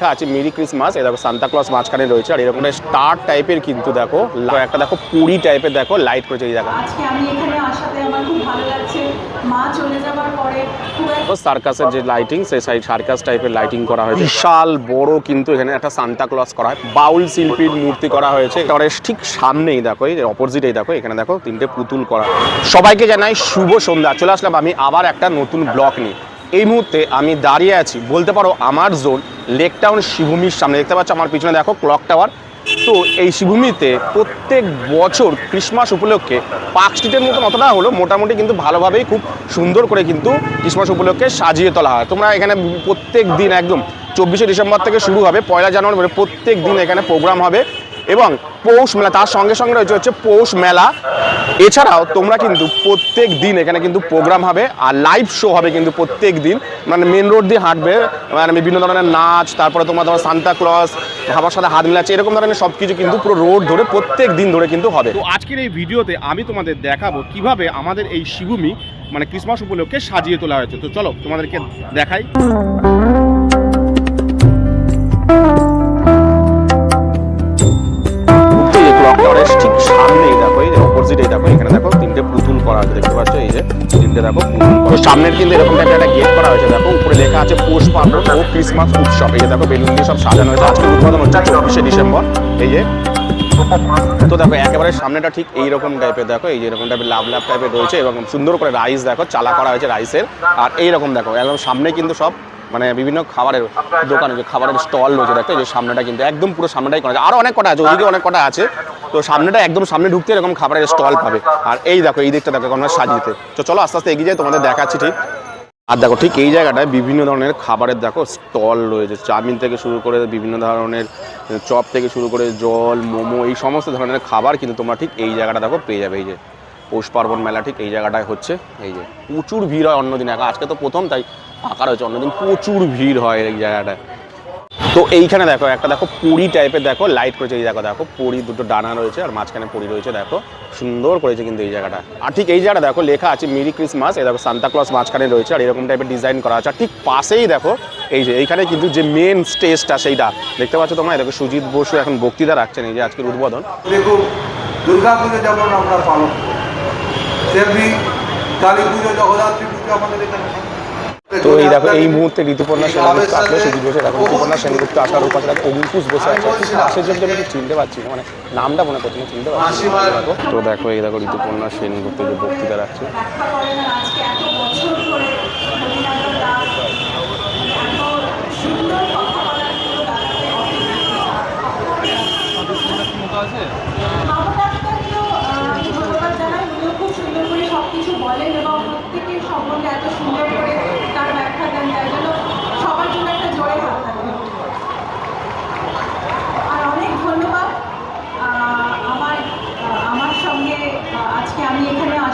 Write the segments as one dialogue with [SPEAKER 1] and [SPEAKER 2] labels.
[SPEAKER 1] লেখা আছে merry Christmas এই দেখো সান্তা ক্লস মাঝখানে রয়েছে আর এরকম স্টার টাইপের কিন্তু দেখো একটা দেখো পুরি টাইপের দেখো লাইট করেছে এই দেখো
[SPEAKER 2] আজকে আমি এখানে আসাতে আমার খুব ভালো লাগছে। মা চলে যাবার পরে
[SPEAKER 1] সার্কাসের যে লাইটিং সেই সাইড সার্কাস টাইপের লাইটিং করা হয়েছে। বিশাল বড় কিন্তু এখানে একটা সান্তা ক্লস করা হয়। বাউল শিল্পীর মূর্তি করা হয়েছে। এবারে ঠিক সামনেই দেখো এই অপোজিটেই দেখো এখানে দেখো তিনটে পুতুল করা। সবাইকে জানাই শুভ সন্ধ্যা। চলে আসলাম আমি আবার একটা নতুন ব্লক নিয়ে। এই মুহূর্তে আমি দাঁড়িয়ে আছি বলতে পারো আমার জোন লেক টাউন শিবভূমির সামনে দেখতে পাচ্ছ, আমার পিছনে দেখো ক্লক টাওয়ার তো এই শিবভূমিতে প্রত্যেক বছর ক্রিসমাস উপলক্ষে পার্ক স্ট্রিটের মতন অতটা হলো মোটামুটি কিন্তু ভালোভাবেই খুব সুন্দর করে কিন্তু ক্রিসমাস উপলক্ষে সাজিয়ে তোলা হয়। তোমরা এখানে প্রত্যেক দিন একদম চব্বিশে ডিসেম্বর থেকে শুরু হবে, পয়লা জানুয়ারি মানে প্রত্যেক দিন এখানে প্রোগ্রাম হবে। এবং পৌষ মেলা, তার সঙ্গে সঙ্গে রয়েছে হচ্ছে পৌষ মেলা। এছাড়াও তোমরা কিন্তু প্রত্যেক দিন এখানে কিন্তু প্রোগ্রাম হবে আর লাইভ শো হবে কিন্তু প্রত্যেক দিন। মানে মেন রোড দিয়ে হাঁটবে মানে বিভিন্ন ধরনের নাচ, তারপরে তোমার তোমার সান্তা ক্লস সবার সাথে হাত মিলাচ্ছে, এরকম ধরনের সব কিছু কিন্তু পুরো রোড ধরে প্রত্যেক দিন ধরে কিন্তু হবে।
[SPEAKER 3] তো আজকের এই ভিডিওতে আমি তোমাদের দেখাবো কীভাবে আমাদের এই শিবভূমি মানে ক্রিসমাস উপলক্ষে সাজিয়ে তোলা হয়েছে। তো চলো তোমাদেরকে দেখাই।
[SPEAKER 1] টাওয়ারের ঠিক সামনেই দেখো, এই অপোজিটেই দেখো, এখানে দেখো তিনটে পুতুল করা আছে, দেখতে পাচ্ছ? এই যে তিনটে দেখো পুতুল সামনের কিন্তু এরকম টাইপের একটা গেট করা হয়েছে, দেখো, উপরে লেখা আছে পৌষ পার্বণ ও ক্রিসমাস উৎসব। এই যে দেখো, বেলুন দিয়ে সব সাজানো হয়েছে। আজকে উদ্বোধন হচ্ছে চব্বিশে ডিসেম্বর। এই যে, তো দেখো, একেবারে সামনেটা ঠিক এইরকম টাইপের দেখো, এই যে এরকম টাইপের লাভ লাভ টাইপের রয়েছে এবং সুন্দর করে রাইস দেখো, চালা করা হয়েছে রাইসের আর এইরকম দেখো, একদম সামনে কিন্তু সব মানে বিভিন্ন খাবারের দোকান, যে খাবারের স্টল রয়েছে দেখো এই যে সামনেটা কিন্তু একদম পুরো সামনেটাই করা আছে। আরও অনেক কটা আছে, ওদিকে অনেক কটা আছে। তো সামনেটা একদম সামনে ঢুকতে এরকম খাবারের স্টল পাবে। আর এই দেখো, এই দিকটা দেখো আমরা সাজিয়েতে তো চলো আস্তে আস্তে এগিয়ে যাই, তোমাদের দেখাচ্ছি ঠিক। আর দেখো, ঠিক এই জায়গাটায় বিভিন্ন ধরনের খাবারের দেখো, স্টল রয়েছে। চাউমিন থেকে শুরু করে বিভিন্ন ধরনের চপ থেকে শুরু করে জল, মোমো, এই সমস্ত ধরনের খাবার কিন্তু তোমরা ঠিক এই জায়গাটা দেখো পেয়ে যাবে। এই যে পৌষ পার্বণ মেলা ঠিক এই জায়গাটায় হচ্ছে। এই যে প্রচুর ভিড় হয় অন্যদিন। আজকে তো প্রথম, তাই আকার হয়েছে অন্যদিন প্রচুর ভিড় হয় এই জায়গাটায়। তো এইখানে দেখো, একটা দেখো পুরি টাইপের দেখো লাইট করেছে, এই জায়গা দেখো পুরি দুটো ডানা রয়েছে আর মাঝখানে পুরি রয়েছে, দেখো সুন্দর করেছে কিন্তু এই জায়গাটা। আর ঠিক এই জায়গাটা দেখো, লেখা আছে মেরি ক্রিসমাস, এই দেখো সান্তা ক্লস মাঝখানে রয়েছে আর এরকম টাইপের ডিজাইন করা আছে। আর ঠিক পাশেই দেখো, এই যে এইখানে কিন্তু যে মেন স্টেজটা সেইটা, দেখতে পাচ্ছ তোমরা? দেখো সুজিত বসু এখন বক্তৃতা রাখছেন, এই যে আজকের উদ্বোধন।
[SPEAKER 4] দেখুন দুর্গা পুজো যেমন আমরা পালন কালী পুজো, জগদ্ধাত্রী পুজো আমাদের এখানে।
[SPEAKER 1] তো এই দেখো এই মুহূর্তে ঋতুপর্ণা সেনগুপ্ত আসলে সুজিত বসে দেখো ঋতুপর্ণা সেনগুপ্ত আসার উপাসে দেখো অঙ্কুশ বসে আছে। পাশের জন্য আমি চিনতে পারছি না মানে নামটা মনে করছি না চিনতে পারছি দেখো তো দেখো এই দেখো ঋতুপর্ণা সেনগুপ্ত যে বক্তৃতা রাখছে।
[SPEAKER 2] খুব সুন্দর করে বলেন এবং প্রত্যেকের সম্বন্ধে এত সুন্দর করে তার ব্যাখ্যা দেন তাই জন্য সবার জন্য একটা জোরে হাত থাকবে আর অনেক ধন্যবাদ আহ, আমার আহ, আমার সঙ্গে আহ, আজকে আমি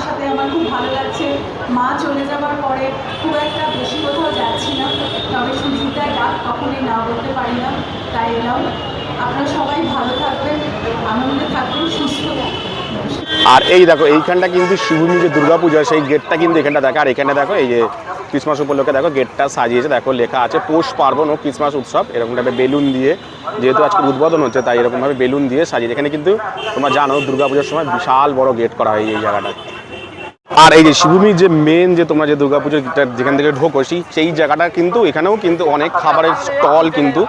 [SPEAKER 2] আসাতে আমার খুব ভালো লাগছে। মা চলে যাবার পরে খুব একটা বেশি কোথাও যাচ্ছি না। তবে সুজিতার ডাক কখনোই না বলতে পারি না। তাই এলাম। আপনারা সবাই ভালো থাকবেন, আনন্দে থাকবেন সুস্থ থাকবেন
[SPEAKER 1] আর এই দেখো, এইখানটা কিন্তু শিবভূমি যে দুর্গাপূজা, সেই গেটটা কিন্তু এখানটা দেখো। আর এখানে দেখো, এই যে ক্রিসমাস উপলক্ষে দেখো গেটটা সাজিয়েছে। দেখো, লেখা আছে, পৌষ পার্বণ ও ক্রিসমাস উৎসব। এরকম টাইপের বেলুন দিয়ে, যেহেতু আজকে উদ্বোধন হচ্ছে, তাই এরকমভাবে বেলুন দিয়ে সাজিয়েছে। এখানে কিন্তু তোমরা জানো, দুর্গাপূজার সময় বিশাল বড় গেট করা হয় এই জায়গাটায়। আর এই যে শিবভূমির যে মেন যে তোমরা যে দুর্গাপুজোর যেখান থেকে ঢোকো, সেই সেই জায়গাটা কিন্তু এখানেও কিন্তু অনেক খাবারের স্টল কিন্তু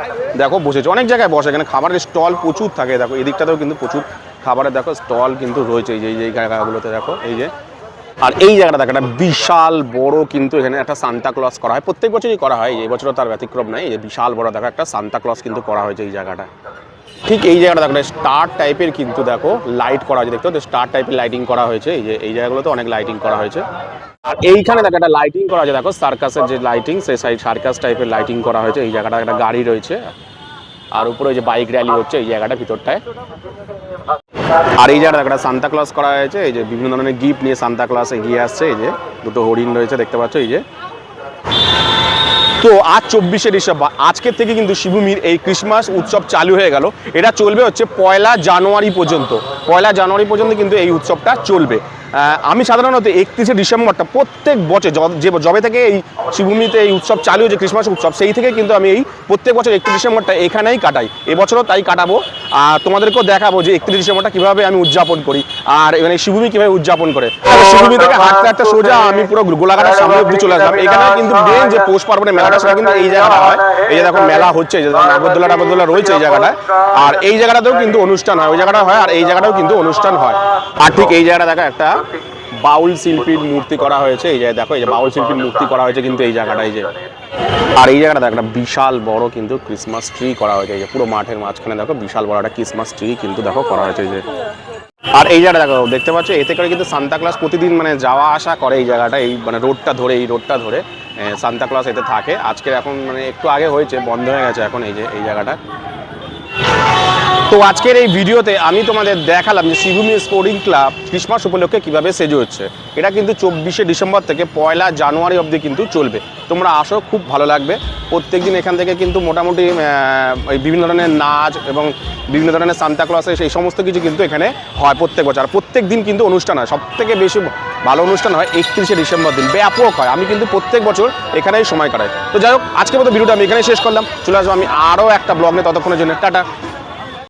[SPEAKER 1] দেখো বসেছে। অনেক জায়গায় বসে, এখানে খাবারের স্টল প্রচুর থাকে। দেখো, এদিকটাতেও কিন্তু প্রচুর খাবারের দেখো স্টল কিন্তু রয়েছে। এই যে, এই জায়গাগুলোতে দেখো, এই যে। আর এই জায়গাটা দেখো, একটা বিশাল বড় কিন্তু এখানে একটা সান্তা ক্লস করা হয়। প্রত্যেক বছরই করা হয়। এই বছরও তার ব্যতিক্রম নাই। এই বিশাল বড় দেখো, একটা সান্তা ক্লস কিন্তু করা হয়েছে এই জায়গাটা। ঠিক এই জায়গাটা দেখো স্টার টাইপের কিন্তু দেখো লাইট করা হয়েছে দেখতে স্টার টাইপের লাইটিং করা হয়েছে, এই যে, এই জায়গাগুলোতে অনেক লাইটিং করা হয়েছে। আর এইখানে দেখো, একটা লাইটিং করা আছে দেখো সার্কাসের যে লাইটিং সেই সাইড সার্কাস টাইপের লাইটিং করা হয়েছে, এই জায়গাটা একটা গাড়ি রয়েছে। আর উপরে যে বাইক র্যালি হচ্ছে, এই জায়গাটা ভিতরটায়। আর এই জায়গাটা একটা সান্তা ক্লাস করা হয়েছে, এই যে বিভিন্ন ধরনের গিফট নিয়ে সান্তা ক্লস এগিয়ে আসছে, এই যে, দুটো হরিণ রয়েছে, দেখতে পাচ্ছ, এই যে। তো আজ চব্বিশে ডিসেম্বর, আজকের থেকে কিন্তু শিবভূমির এই ক্রিসমাস উৎসব চালু হয়ে গেল। এটা চলবে হচ্ছে পয়লা জানুয়ারি পর্যন্ত। পয়লা জানুয়ারি পর্যন্ত কিন্তু এই উৎসবটা চলবে। আমি সাধারণত একত্রিশে ডিসেম্বরটা প্রত্যেক বছর যে যবে থেকে এই শিবভূমিতে এই উৎসব চালু হয়েছে, ক্রিসমাস উৎসব, সেই থেকে কিন্তু আমি এই প্রত্যেক বছর একত্রিশ ডিসেম্বরটা এখানেই কাটাই। এবছরও তাই কাটাবো। আর তোমাদেরকেও দেখাবো যে একত্রিশ ডিসেম্বরটা কীভাবে আমি উদযাপন করি। আর এখানে শিবভূমি কীভাবে উদযাপন করে। শিবভূমি থেকে হাঁটতে হাঁটতে সোজা আমি পুরো গোলাঘাটের সামনে অব্দি চলে আসলাম। এখানে কিন্তু মেন যে পৌষ পার্বণের মেলাটা সেটা কিন্তু এই জায়গাটা হয়। এই যে দেখো মেলা হচ্ছে যে নাগরদোলা নাগরদোলা রয়েছে এই জায়গাটায়। আর এই জায়গাটাতেও কিন্তু অনুষ্ঠান হয়, ওই জায়গাটা হয়, আর এই জায়গাটাও কিন্তু অনুষ্ঠান হয়। আর ঠিক এই জায়গাটা দেখো একটা বাউল শিল্পীর মূর্তি করা হয়েছে। এই জায়গায় দেখো, এই যে বাউল শিল্পীর মূর্তি করা হয়েছে কিন্তু এই জায়গাটা এই যে। আর এই জায়গাটা দেখো, একটা বিশাল বড় কিন্তু ক্রিসমাস ট্রি করা হয়েছে যে পুরো মাঠের মাঝখানে দেখো, বিশাল বড় একটা ক্রিসমাস ট্রি কিন্তু দেখো করা হয়েছে যে। আর এই জায়গাটা দেখো, দেখতে পাচ্ছ, এতে করে কিন্তু সান্তা ক্লাস প্রতিদিন মানে যাওয়া আসা করে এই জায়গাটা, এই মানে রোডটা ধরে, এই রোডটা ধরে সান্তা ক্লাস এতে থাকে। আজকের এখন মানে একটু আগে হয়েছে, বন্ধ হয়ে গেছে এখন এই যে, এই জায়গাটা। তো আজকের এই ভিডিওতে আমি তোমাদের দেখালাম যে শিবভূমি স্পোর্টিং ক্লাব ক্রিসমাস উপলক্ষে কীভাবে সেজে হচ্ছে। এটা কিন্তু চব্বিশে ডিসেম্বর থেকে পয়লা জানুয়ারি অবধি কিন্তু চলবে। তোমরা আসো, খুব ভালো লাগবে। প্রত্যেকদিন এখান থেকে কিন্তু মোটামুটি বিভিন্ন ধরনের নাচ এবং বিভিন্ন ধরনের সান্তা ক্লসে সেই সমস্ত কিছু কিন্তু এখানে হয় প্রত্যেক বছর। আর প্রত্যেক দিন কিন্তু অনুষ্ঠান হয়। সব থেকে বেশি ভালো অনুষ্ঠান হয় একত্রিশে ডিসেম্বর দিন। ব্যাপক হয়। আমি কিন্তু প্রত্যেক বছর এখানেই সময় কাটাই। তো যাই হোক, আজকের মতো ভিডিওটা আমি এখানেই শেষ করলাম। চলে আসব আমি আরও একটা ব্লগ নিয়ে। ততক্ষণের জন্য টাটা।